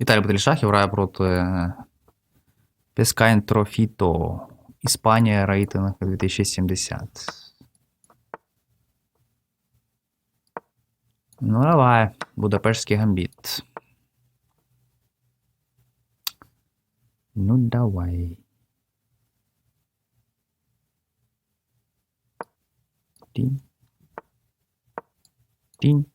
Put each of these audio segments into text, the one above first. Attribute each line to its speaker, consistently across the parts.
Speaker 1: Віталій Петрішахів грає проти Пескайн Трофіто. Іспанія рейтинг 2070. Ну, давай. Будапештський гамбіт. Ну, давай. Тінь. Тінь.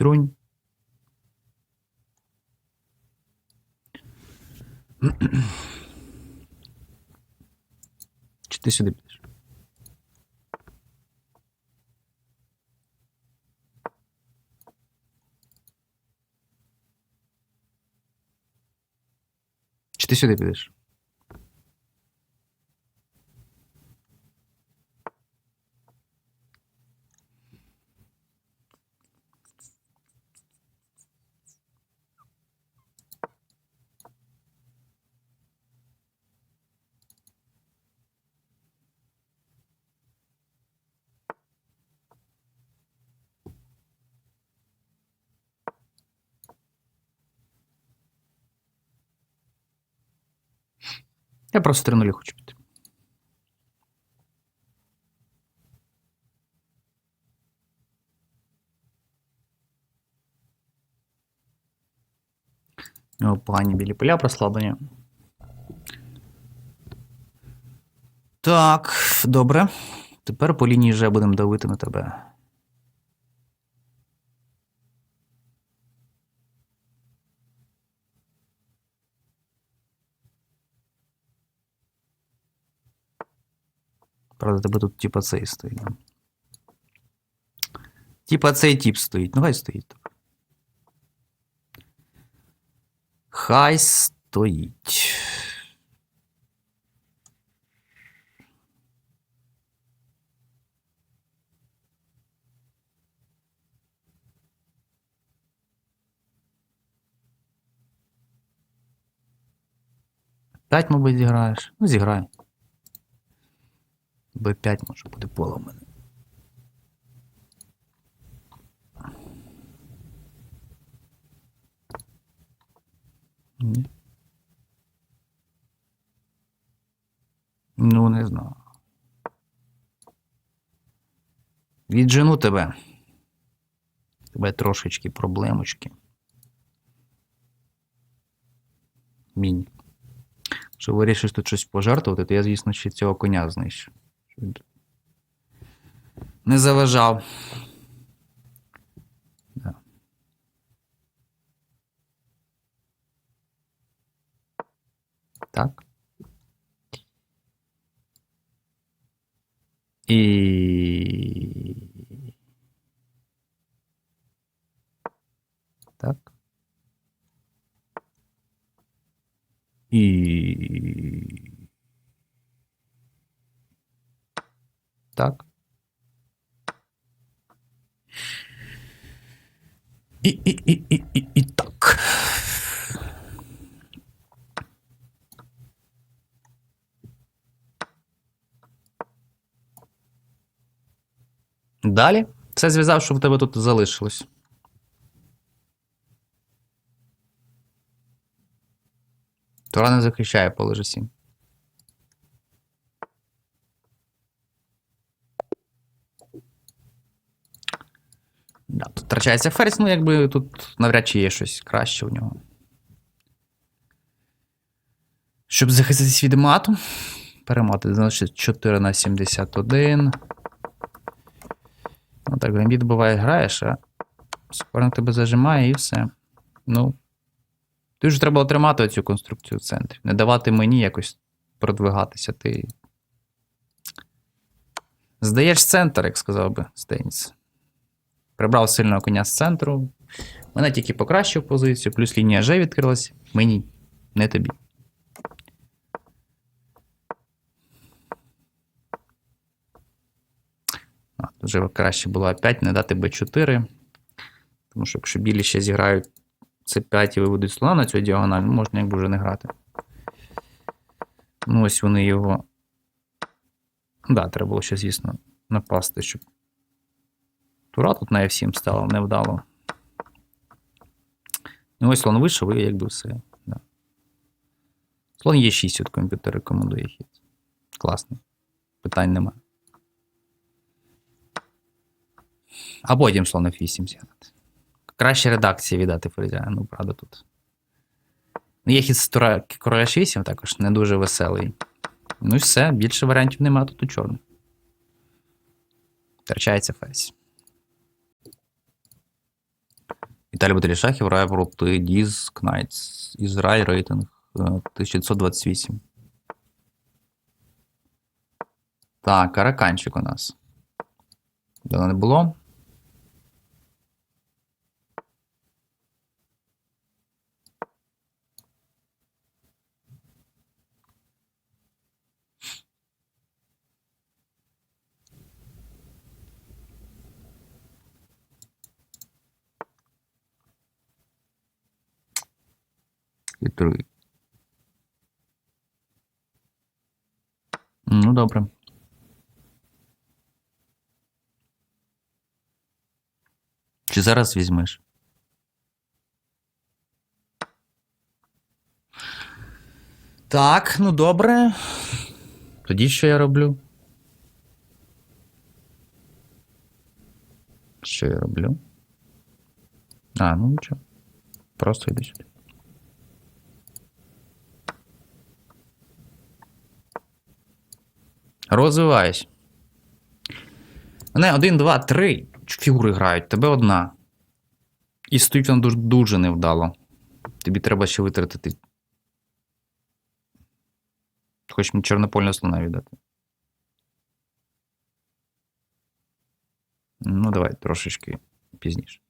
Speaker 1: Трунь. Чи ти сюди підеш? Чи ти сюди підеш? Я просто 3 хочу піти. О, погані білі поля прослаблення. Так, добре. Тепер по лінії вже будемо давити на тебе. Правда, тебе тут типа цей стоїть. Типа цей тип стоїть. Ну хай стоїть. Хай стоїть. П'ять, мабуть, зіграєш. Ну, зіграй. Б5 може буде поле в мене. Ні. Ну, не знаю. Віджену тебе. Тебе трошечки проблемочки. Мінь. Що вирішиш тут щось пожертвувати, то я, звісно, ще цього коня знищу. Не заважав. Да. Так. І. Так. І. Так. І, і, і, і, і, і так. Далі. Все зв'язав, що в тебе тут залишилось. Тора не захищає поле 7. Да, тут втрачається ферзь, ну якби тут навряд чи є щось краще у нього. Щоб захиститись від мату. Перемати, значить 4 на 71. Ну так, гамбіт буває, граєш, а суперник тебе зажимає і все. Ну. Ти вже треба отримати цю конструкцію в центрі. Не давати мені якось продвигатися. Ти. Здаєш центр, як сказав би Стейніс. Прибрав сильного коня з центру. Мене тільки покращив позицію, плюс лінія Ж відкрилась. Мені, не тобі. А, тут вже краще було 5, не дати Б4. Тому що якщо білі ще зіграють С5 і виведуть слона на цю діагональ, ну, можна якби вже не грати. Ну, ось вони його. Да, треба було ще, звісно, напасти, щоб. Тура тут на F7 стало невдало. Ну, ось слон вийшов, і якби все. Да. Слон Е6 от комп'ютер рекомендує хід. Класний. Питань нема. А потім слон F8 зіграти. Краще редакції віддати ферзя, ну, правда, тут. Ну, Є хід з тура короля H8 також не дуже веселий. Ну і все, більше варіантів немає тут у чорних. Втрачається ферзь. Віталій Баталішахів Рай проти Діз Кнайтс. Ізраїль рейтинг е, 1928. Так, караканчик у нас. Давно не було. Ну, добре. Чи зараз візьмеш? Так, ну добре. Тоді що я роблю? Що я роблю? А, ну нічого. Просто йди сюди. Розвиваюсь. Мене один, два, три фігури грають, тебе одна. І стоїть вона дуже, дуже невдало. Тобі треба ще витратити. Хоч мені чорнопольного слона віддати. Ну, давай трошечки пізніше.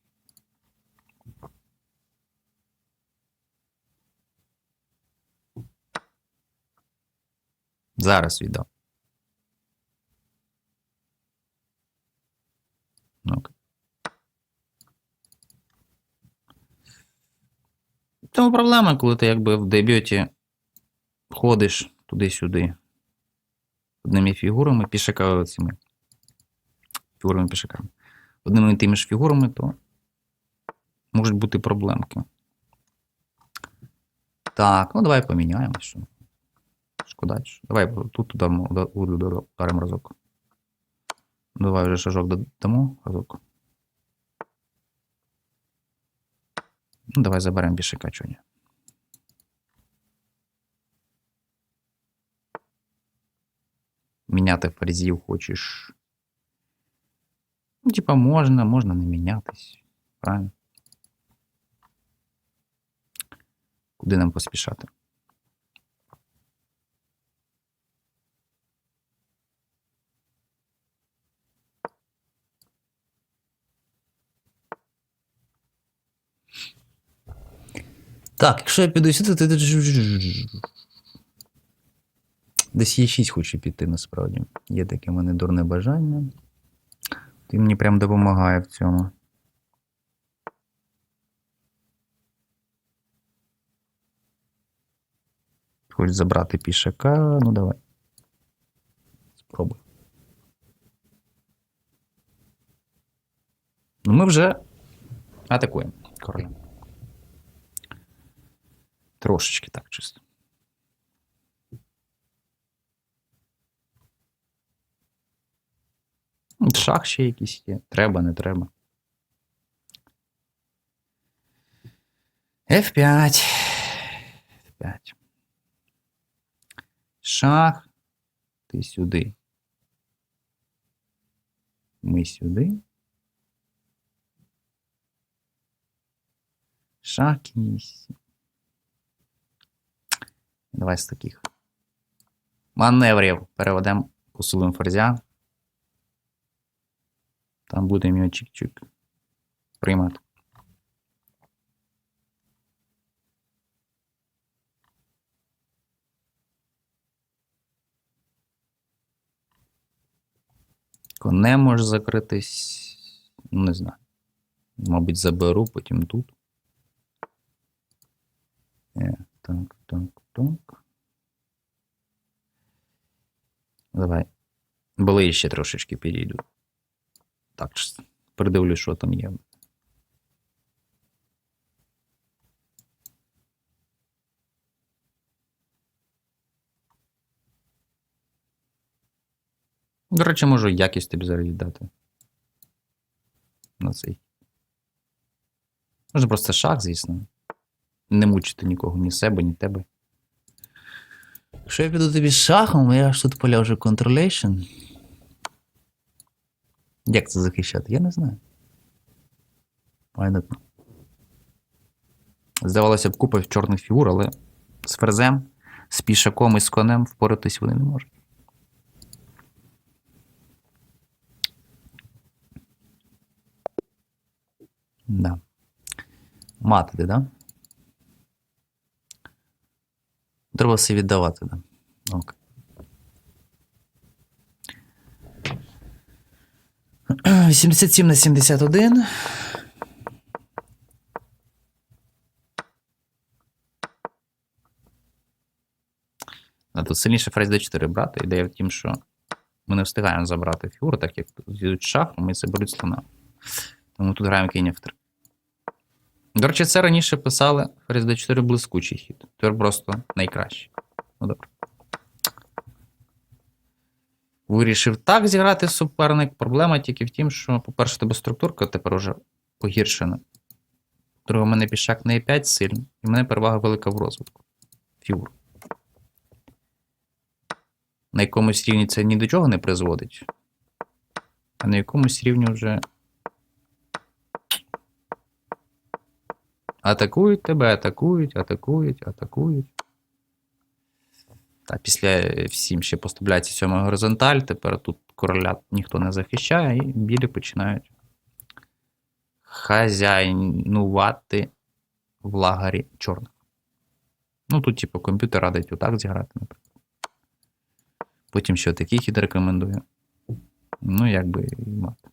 Speaker 1: Зараз віддам. В Тому проблема, коли ти якби в дебюті ходиш туди-сюди одними фігурами, пішака цими фігурами пішаками. Одними і тими ж фігурами, то можуть бути проблемки. Так, ну давай поміняємо. Шкода. Давай тут ударимо разок. Давай вже шажок додамо разок. Ну, давай заберемо чого ні. Міняти ферзів хочеш. Ну, типа, можна, можна не мінятись. Правильно? Куди нам поспішати? Так, якщо я піду сюди, то десь є 6 хочу піти насправді. Є таке в мене дурне бажання. Ти мені прям допомагає в цьому. Хочеш забрати пішака, ну давай. Спробуй. Ну ми вже атакуємо короля. Трошечки так чисто. Шах ще якийсь є. Треба, не треба. F5. F5. Шах. Ти сюди. Ми сюди. Шах кінь. Давай з таких. Маневрів. Переведемо посилуємо ферзя. Там будемо його чик-чик приймати. Не може закритись. Ну, не знаю. Мабуть, заберу, потім тут. Е, так, так, так. Давай. Ближче трошечки підійду. Так, придивлюсь, що там є. До речі, можу якість тобі зараз віддати. На цей. Можна просто шах, звісно. Не мучити нікого, ні себе, ні тебе. Якщо я піду тобі шахом, я ж тут поля вже контролейшн. Як це захищати? Я не знаю. I. Здавалося б, купа чорних фігур, але з ферзем, з пішаком і з конем впоратись вони не можуть. Да. Мати, да? Треба все віддавати, да. Окей. Вісімдесят сім на сімдесят один. А тут сильніше фрейз d4 брати. Ідея в тім, що ми не встигаємо забрати фігуру, так як йдуть шахом і заберуть слона. Тому тут граємо кінь f3. До речі, це раніше писали ферзь d4 блискучий хід. Тепер просто найкращий. Ну добре. Вирішив так зіграти суперник. Проблема тільки в тім, що, по-перше, тебе структурка тепер уже погіршена. По-друге, у мене пішак на e5 сильний, і в мене перевага велика в розвитку. Фігур. На якомусь рівні це ні до чого не призводить. А на якомусь рівні вже. Атакують тебе, атакують, атакують, атакують. Та після всім ще поставляється сьома горизонталь, тепер тут короля ніхто не захищає, і білі починають хазяйнувати в лагарі чорних. Ну, тут, типу, комп'ютер радить отак зіграти, наприклад. Потім ще такий хід рекомендую. Ну, якби і мати.